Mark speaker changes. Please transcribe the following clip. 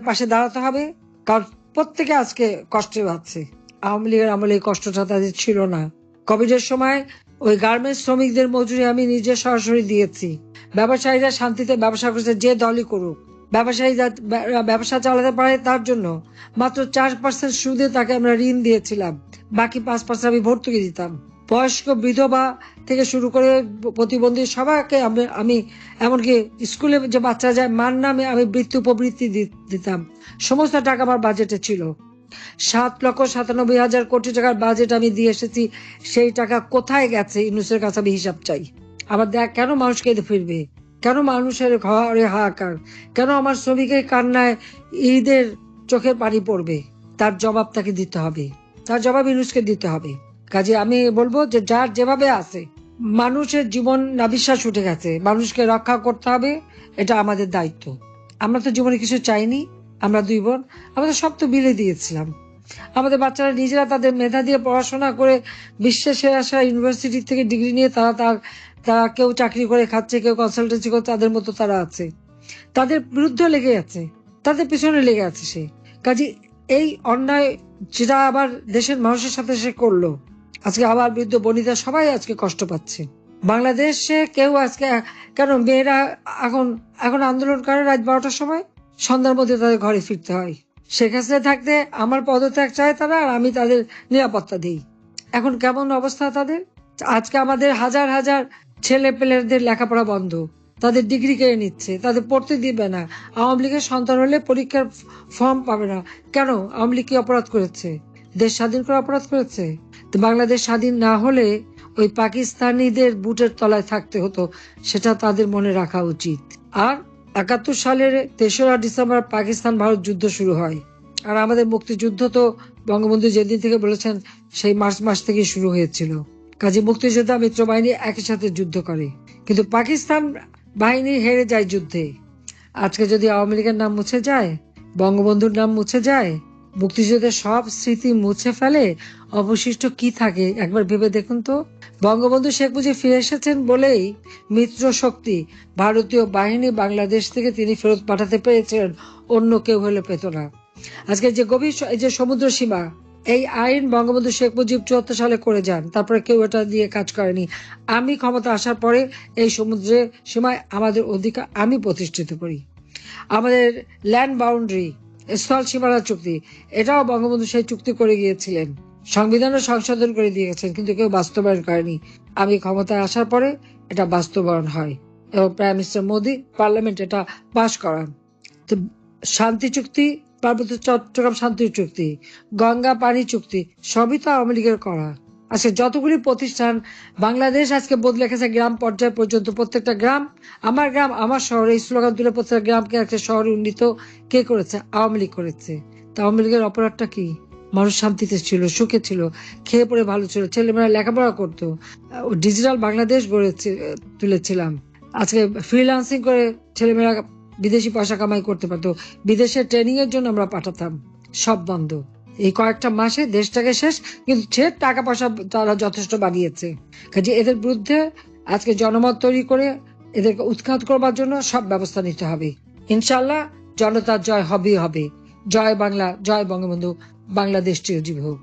Speaker 1: পাশে দাঁড়াতে হবে। কারণ প্রত্যেকে আজকে কষ্টে পাচ্ছে। আওয়ামী লীগের আমলে এই কষ্টটা তাদের ছিল না। কোভিডের সময় ওই গার্মেন্টস শ্রমিকদের মজুরি আমি নিজে সরাসরি দিয়েছি। ব্যবসায়ীরা শান্তিতে ব্যবসা করছে, যে দলই করুক। ব্যবসায়ী ব্যবসা চালাতে পারে তার জন্য। মাত্র চার পার্সেন্ট সুদে তাকে আমরা ঋণ দিয়েছিলাম। বাকি পাঁচ পার্সেন্ট আমি ভর্তুকি দিতাম। বয়স্ক বিধবা থেকে শুরু করে প্রতিবন্ধী সবাইকে আমি আমি, এমনকি স্কুলে যে বাচ্চা যায়, মার নামে আমি বৃত্তি উপবৃত্তি দিতাম। সমস্ত টাকা আমার বাজেটে ছিল। সাত লক্ষ সাতানব্বই হাজার কোটি টাকার বাজেট আমি দিয়ে এসেছি। সেই টাকা কোথায় গেছে? ইউনুসের কাছে আমি হিসাব চাই। আবার দেখ, কেন মানুষ কেঁদে ফিরবে? কেন মানুষের ঘরে হাহাকার? কেন আমার শ্রমিকের কান্নায় ঈদের চোখের পানি পড়বে? তার জবাব তাকে দিতে হবে। তার জবাব ইউনুসকে দিতে হবে। কাজে আমি বলব যে যার যেভাবে আছে, মানুষের জীবন নাবিশ্বাস উঠে গেছে। মানুষকে রক্ষা করতে হবে, এটা আমাদের দায়িত্ব। আমরা তো জীবনে কিছু চাইনি, আমরা দুই বোন, আমরা সব তো বিলে দিয়েছিলাম। আমাদের বাচ্চারা নিজেরা তাদের মেধা দিয়ে পড়াশোনা করে বিশ্বের সেরা সেরা ইউনিভার্সিটি থেকে ডিগ্রি নিয়ে তারা তার, তারা কেউ চাকরি করে খাচ্ছে, কেউ কনসালটেন্সি করে, তাদের মতো তারা আছে। তাদের বিরুদ্ধে লেগে আছে, তাদের পিছনে লেগে আছে সে। কাজে এই অন্যায় যেটা আবার দেশের মানুষের সাথে সে করল আজকে আবার বৃদ্ধ বনিতা সবাই আজকে কষ্ট পাচ্ছে। বাংলাদেশে কেউ আজকে, কেন মেয়েরা এখন এখন আন্দোলন করে রাত বারোটার সময়? সন্ধ্যার মধ্যে তাদের ঘরে ফিরতে হয়। হাসিনা থাকতে আমার পদত্যাগ চায় তারা আর আমি তাদের নিরাপত্তা দিই। এখন কেমন অবস্থা তাদের? আজকে আমাদের হাজার হাজার ছেলে পেলেদের লেখাপড়া বন্ধ। তাদের ডিগ্রি কেড়ে নিচ্ছে, তাদের পড়তে দিবে না। আওয়ামী লীগের সন্তান হলে পরীক্ষার ফর্ম পাবে না। কেন আওয়ামী লীগ কি অপরাধ করেছে? দেশ স্বাধীন করে অপরাধ করেছে। বাংলাদেশ স্বাধীন না হলে ওই পাকিস্তানিদের বুটের তলায় থাকতে হতো, সেটা তাদের মনে রাখা উচিত। আর একাত্তর সালের তেসরা ডিসেম্বর পাকিস্তান ভারত যুদ্ধ শুরু হয়। আর আমাদের মুক্তিযুদ্ধ তো বঙ্গবন্ধু যেদিন থেকে বলেছেন, সেই মার্চ মাস থেকে শুরু হয়েছিল। কাজে মুক্তিযোদ্ধা মিত্র বাহিনী একই সাথে যুদ্ধ করে। কিন্তু পাকিস্তান বাহিনী হেরে যায় যুদ্ধে। আজকে যদি আওয়ামী লীগের নাম মুছে যায়, বঙ্গবন্ধুর নাম মুছে যায় মুক্তিযুদ্ধের সব স্মৃতি মুছে ফেলে অবশিষ্ট কি থাকে? একবার ভেবে দেখুন তো। বঙ্গবন্ধু শেখ মুজিব ফিরে এসেছেন বলেই মিত্র শক্তি ভারতীয় বাহিনী বাংলাদেশ থেকে তিনি ফেরত পাঠাতে পেরেছিলেন, অন্য কেউ হলে পেত না। আজকে যে গভীর এই যে সমুদ্র সীমা, এই আইন বঙ্গবন্ধু শেখ মুজিব চুয়াত্তর সালে করে যান। তারপরে কেউ এটা দিয়ে কাজ করেনি। আমি ক্ষমতা আসার পরে এই সমুদ্রের সীমায় আমাদের অধিকার আমি প্রতিষ্ঠিত করি। আমাদের ল্যান্ড বাউন্ডারি স্থল সীমানা চুক্তি। এটাও বঙ্গবন্ধু সেই চুক্তি করে গিয়েছিলেন। সংবিধানও সংশোধন করে দিয়েছেন, কিন্তু কেউ বাস্তবায়ন করেনি। আমি ক্ষমতায় আসার পরে এটা বাস্তবায়ন হয় এবং প্রাইম মিনিস্টার মোদী পার্লামেন্ট এটা পাশ করান। তো শান্তি চুক্তি, পার্বত্য চট্টগ্রাম শান্তি চুক্তি, গঙ্গা পানি চুক্তি, সবই তো আওয়ামী লীগের করা। আজকে যতগুলি প্রতিষ্ঠান বাংলাদেশ আজকে বদলে গেছে গ্রাম পর্যায় পর্যন্ত, প্রত্যেকটা গ্রাম, আমার গ্রাম, আমার শহরে এই স্লোগান তুলে প্রত্যেকটা গ্রামকে একটা শহরে উন্নীত কে করেছে? আওয়ামী লীগ করেছে। তা আওয়ামী লীগের অপরাধটা কি? মানুষ শান্তিতে ছিল, সুখে ছিল, খেয়ে পড়ে ভালো ছিল, ছেলেমেয়েরা লেখাপড়া করতো। ডিজিটাল বাংলাদেশ গড়ে তুলেছিলাম। আজকে ফ্রিল্যান্সিং করে ছেলেমেয়েরা বিদেশি পয়সা কামাই করতে পারতো। বিদেশে ট্রেনিং এর জন্য আমরা পাঠাতাম। সব বন্ধ। এই কয়েকটা মাসে দেশটাকে শেষ, কিন্তু সে টাকা পয়সা তারা যথেষ্ট বাড়িয়েছে। কাজে এদের বিরুদ্ধে আজকে জনমত তৈরি করে এদেরকে উৎখাত করবার জন্য সব ব্যবস্থা নিতে হবে। ইনশাল্লাহ জনতার জয় হবেই হবে। জয় বাংলা, জয় বঙ্গবন্ধু, বাংলাদেশ চিরজীবী হোক।